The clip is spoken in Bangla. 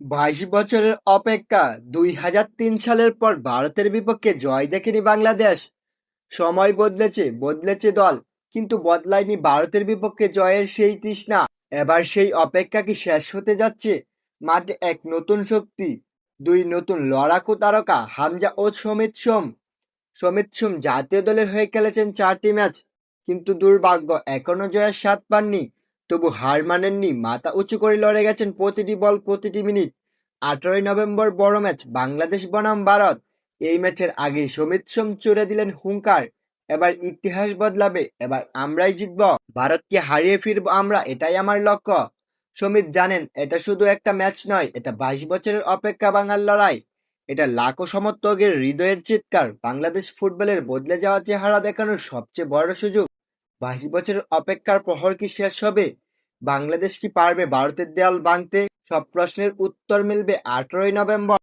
বাইশ বছরের অপেক্ষা দুই হাজার তিন সালের পর ভারতের বিপক্ষে জয় দেখেনি বাংলাদেশ। সময় বদলেছে বদলেছে দল, কিন্তু বদলায়নি ভারতের বিপক্ষে জয়ের সেই তৃষ্ণা। এবার সেই অপেক্ষা কি শেষ হতে যাচ্ছে? মাঠে এক নতুন শক্তি, দুই নতুন লড়াকু তারকা, হামজা ও সমিত সোম। সমিত সোম জাতীয় দলের হয়ে খেলেছেন চারটি ম্যাচ, কিন্তু দুর্ভাগ্য, এখনও জয়ের স্বাদ পাননি। তবু হার মানেননি, মাথা উঁচু করে লড়ে গেছেন প্রতিটি বল প্রতিটি মিনিট। আঠারোই নভেম্বর বড় ম্যাচ, বাংলাদেশ বনাম ভারত। এই ম্যাচের আগে সমিত সোম চড়ে দিলেন হুঙ্কার। এবার ইতিহাস বদলাবে, এবার আমরাই জিতব। ভারতকে হারিয়ে ফিরব আমরা, এটাই আমার লক্ষ্য। সমিত জানেন, এটা শুধু একটা ম্যাচ নয়, এটা বাইশ বছরের অপেক্ষা বাঙাল লড়াই। এটা লাখো সমর্থকের হৃদয়ের চিৎকার। বাংলাদেশ ফুটবলের বদলে যাওয়া চেহারা দেখানোর সবচেয়ে বড় সুযোগ। বাইশ বছরের অপেক্ষার প্রহর কি শেষ হবে? বাংলাদেশ কি পারবে ভারতের দেয়াল ভাঙতে? সব প্রশ্নের উত্তর মিলবে আঠারোই নভেম্বর।